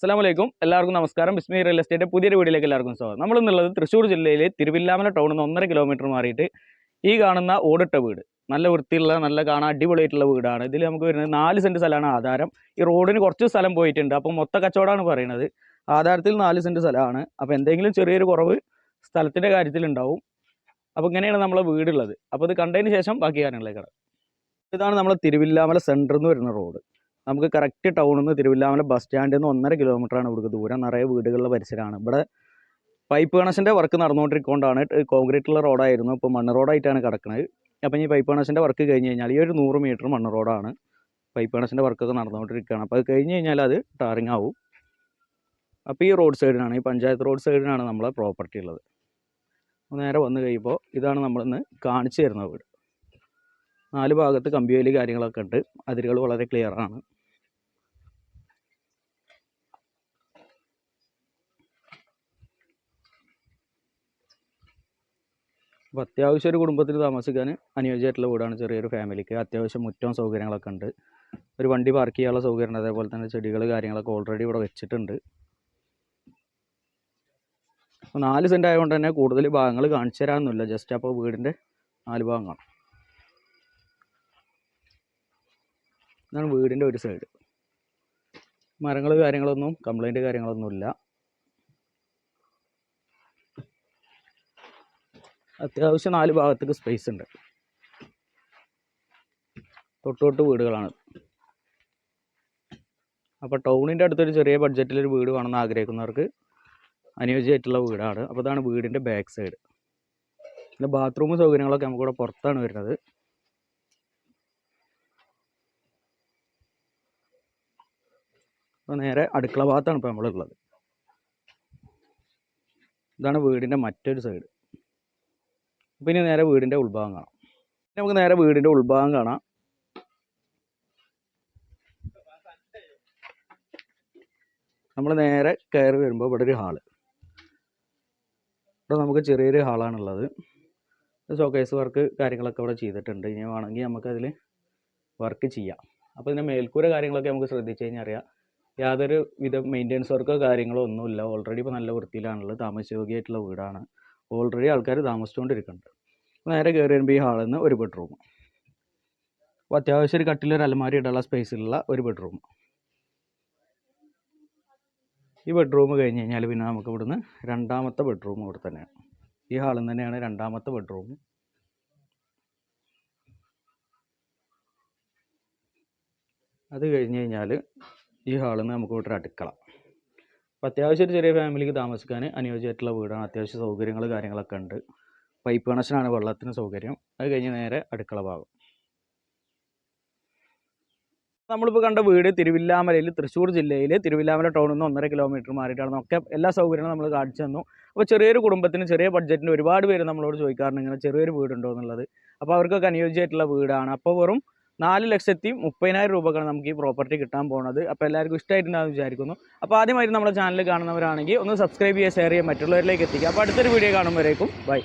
അസ്സലാമലൈക്കും. എല്ലാവർക്കും നമസ്കാരം. ബിസ്മി റിയൽ എസ്റ്റേറ്റ് പുതിയൊരു വീഡിയോയിലേക്ക് എല്ലാവർക്കും സ്വാഗതം. നമ്മളിന്നുള്ളത് തൃശ്ശൂർ ജില്ലയിലെ തിരുവില്ലാമല ടൗണിൽ നിന്ന് ഒന്നര കിലോമീറ്റർ മാറിയിട്ട് ഈ കാണുന്ന ഓടിട്ട വീട്. നല്ല വൃത്തിയുള്ള നല്ല കാണാൻ അടിപൊളിയായിട്ടുള്ള വീടാണ്. ഇതിൽ നമുക്ക് വരുന്നത് നാല് സെന്റ് സ്ഥലമാണ് ആധാരം. ഈ റോഡിന് കുറച്ച് സ്ഥലം പോയിട്ടുണ്ട്. അപ്പോൾ മൊത്ത കച്ചവടമാണ് പറയുന്നത്. ആധാരത്തിൽ നാല് സെന്റ് സ്ഥലമാണ്. അപ്പോൾ എന്തെങ്കിലും ചെറിയൊരു കുറവ് സ്ഥലത്തിന്റെ കാര്യത്തിൽ ഉണ്ടാവും. അപ്പോൾ ഇങ്ങനെയാണ് നമ്മളെ വീടുള്ളത്. അപ്പോൾ ഇത് കണ്ടതിന് ശേഷം ബാക്കി കാര്യങ്ങളിലേക്ക് കിടക്കും ഇതാണ് നമ്മളെ തിരുവില്ലാമല സെന്ററിൽ നിന്ന് വരുന്ന റോഡ് നമുക്ക് കറക്റ്റ് ടൗണിൽ നിന്ന് തിരുവില്ലാമല ബസ് സ്റ്റാൻഡിൽ നിന്ന് ഒന്നര കിലോമീറ്റർ ആണ് ഇവിടേക്ക് ദൂരം. നിറയെ വീടുകളുടെ പരിസരമാണ്. ഇവിടെ പൈപ്പ് കണക്ഷന്റെ വർക്ക് നടന്നുകൊണ്ടിരിക്കൊണ്ടാണ് കോൺക്രീറ്റുള്ള റോഡായിരുന്നു ഇപ്പോൾ മണ്ണ് റോഡായിട്ടാണ് കിടക്കുന്നത് അപ്പം ഈ പൈപ്പ് കണക്ഷന്റെ വർക്ക് കഴിഞ്ഞ് കഴിഞ്ഞാൽ ഈ ഒരു നൂറ് മീറ്റർ മണ്ണ് റോഡാണ് പൈപ്പ് കണക്ഷന്റെ വർക്കൊക്കെ നടന്നുകൊണ്ടിരിക്കുകയാണ്. അപ്പോൾ അത് കഴിഞ്ഞ് കഴിഞ്ഞാൽ അത് ടാറിങ് ആവും. അപ്പോൾ ഈ റോഡ് സൈഡിനാണ് ഈ പഞ്ചായത്ത് റോഡ് സൈഡിനാണ് നമ്മളെ പ്രോപ്പർട്ടി ഉള്ളത്. നേരെ വന്നു കഴിയുമ്പോൾ ഇതാണ് നമ്മളിന്ന് കാണിച്ചു തരുന്ന വീട്. നാല് ഭാഗത്ത് കമ്പിവേലി കാര്യങ്ങളൊക്കെ ഉണ്ട്. അതിരുകൾ വളരെ ക്ലിയർ അപ്പോൾ അത്യാവശ്യം ഒരു കുടുംബത്തിൽ താമസിക്കാൻ അനുയോജ്യമായിട്ടുള്ള വീടാണ് ചെറിയൊരു ഫാമിലിക്ക്. അത്യാവശ്യം മുറ്റവും സൗകര്യങ്ങളൊക്കെ ഉണ്ട്. ഒരു വണ്ടി പാർക്ക് ചെയ്യാനുള്ള സൗകര്യം ഉണ്ട് അതേപോലെ തന്നെ ചെടികൾ കാര്യങ്ങളൊക്കെ ഓൾറെഡി ഇവിടെ വെച്ചിട്ടുണ്ട്. അപ്പോൾ നാല് സെന്റ് ആയതുകൊണ്ട് തന്നെ കൂടുതൽ ഭാഗങ്ങൾ കാണിച്ചു തരാമെന്നില്ല ജസ്റ്റ് അപ്പോൾ വീടിന്റെ നാല് ഭാഗം കാണാം. ഇതാണ് വീടിന്റെ ഒരു സൈഡ് മരങ്ങൾ കാര്യങ്ങളൊന്നും കംപ്ലൈന്റ് കാര്യങ്ങളൊന്നുമില്ല. അത്യാവശ്യം നാല് ഭാഗത്തേക്ക് സ്പേസ് ഉണ്ട്. തൊട്ട് തൊട്ട് വീടുകളാണ് അപ്പോൾ ടൗണിന്റെ അടുത്തൊരു ചെറിയ ബഡ്ജറ്റിൽ ഒരു വീട് വേണമെന്ന് ആഗ്രഹിക്കുന്നവർക്ക് അനുയോജ്യമായിട്ടുള്ള വീടാണ്. അപ്പോൾ ഇതാണ് വീടിന്റെ ബാക്ക് സൈഡ് പിന്നെ ബാത്റൂം സൗകര്യങ്ങളൊക്കെ നമുക്കിവിടെ പുറത്താണ് വരുന്നത്. അപ്പോൾ നേരെ അടുക്കള ഭാഗത്താണ് ഇപ്പോൾ നമ്മളുള്ളത്. ഇതാണ് വീടിന്റെ മറ്റൊരു സൈഡ് അപ്പോൾ ഇനി നേരെ വീടിന്റെ ഉൾഭാഗം കാണാം. നമുക്ക് നേരെ വീടിന്റെ ഉൾഭാഗം കാണാം. നമ്മൾ നേരെ കയറി വരുമ്പോൾ ഇവിടെ ഒരു ഹാൾ. ഇവിടെ നമുക്ക് ചെറിയൊരു ഹാളാണുള്ളത്. ഷോക്കേസ് വർക്ക് കാര്യങ്ങളൊക്കെ ഇവിടെ ചെയ്തിട്ടുണ്ട്. ഇനി വേണമെങ്കിൽ നമുക്കതിൽ വർക്ക് ചെയ്യാം. അപ്പോൾ ഇതിന്റെ മേൽക്കൂര കാര്യങ്ങളൊക്കെ നമുക്ക് ശ്രദ്ധിച്ച് കഴിഞ്ഞാൽ അറിയാം. യാതൊരു വിധ മെയിന്റെനൻസ് വർക്കോ കാര്യങ്ങളോ ഒന്നുമില്ല. ഓൾറെഡി ഇപ്പോൾ നല്ല വൃത്തിയിലാണുള്ളത്. താമസയോഗ്യമായിട്ടുള്ള വീടാണ്. ഓൾറെഡി ആൾക്കാർ താമസിച്ചുകൊണ്ടിരിക്കുന്നുണ്ട് നേരെ കയറി വരുമ്പോൾ ഈ ഹാളിൽ നിന്ന് ഒരു ബെഡ്റൂം. അപ്പോൾ അത്യാവശ്യം ഒരു കട്ടിലൊരു അലമാരി ഇടാനുള്ള സ്പേസിലുള്ള ഒരു ബെഡ്റൂം. ഈ ബെഡ്റൂം കഴിഞ്ഞ് കഴിഞ്ഞാൽ പിന്നെ നമുക്ക് ഇവിടുന്ന് രണ്ടാമത്തെ ബെഡ്റൂം ഇവിടെ തന്നെയാണ് ഈ ഹാളിൽ തന്നെയാണ് രണ്ടാമത്തെ ബെഡ്റൂം. അത് കഴിഞ്ഞ് കഴിഞ്ഞാൽ ഈ ഹാളിൽ നിന്ന് നമുക്ക് ഇവിടെ അടുക്കള. അപ്പോൾ അത്യാവശ്യം ഒരു ചെറിയ ഫാമിലിക്ക് താമസിക്കാൻ അനുയോജ്യമായിട്ടുള്ള വീടാണ്. അത്യാവശ്യം സൗകര്യങ്ങൾ കാര്യങ്ങളൊക്കെ ഉണ്ട്. പൈപ്പ് കണക്ഷനാണ് വെള്ളത്തിന് സൗകര്യം. അത് കഴിഞ്ഞ് നേരെ അടുക്കള ഭാഗം. നമ്മളിപ്പോൾ കണ്ട വീട് തിരുവില്ലാമലയിൽ തൃശ്ശൂർ ജില്ലയിൽ തിരുവില്ലാമല ടൗണിൽ നിന്ന് ഒന്നര കിലോമീറ്റർ മാറിയിട്ടാണ്. ഒക്കെ എല്ലാ സൗകര്യങ്ങളും നമ്മൾ കാണിച്ചു തന്നു. അപ്പോൾ ചെറിയൊരു കുടുംബത്തിന് ചെറിയ ബഡ്ജറ്റിന് ഒരുപാട് പേര് നമ്മളോട് ചോദിക്കാറുണ്ട് ഇങ്ങനെ ചെറിയൊരു വീടുണ്ടോ എന്നുള്ളത് അപ്പോൾ അവർക്കൊക്കെ അനുയോജ്യമായിട്ടുള്ള വീടാണ്. അപ്പോൾ വെറും നാല് ലക്ഷത്തി മുപ്പതിനായിരം രൂപക്കാണ് നമുക്ക് ഈ പ്രോപ്പർട്ടി കിട്ടാൻ പോകുന്നത് അപ്പോൾ എല്ലാവർക്കും ഇഷ്ടമായിട്ടുണ്ടാകും വിചാരിക്കുന്നു. അപ്പോൾ ആദ്യമായിട്ട് നമ്മുടെ ചാനൽ കാണുന്നവരാണെങ്കിൽ ഒന്ന് സബ്സ്ക്രൈബ് ചെയ്യുക ഷെയർ ചെയ്യുക മറ്റുള്ളവരിലേക്ക് എത്തിക്കുക. അപ്പോൾ അടുത്തൊരു വീഡിയോ കാണുമ്പോഴേക്കും ബൈ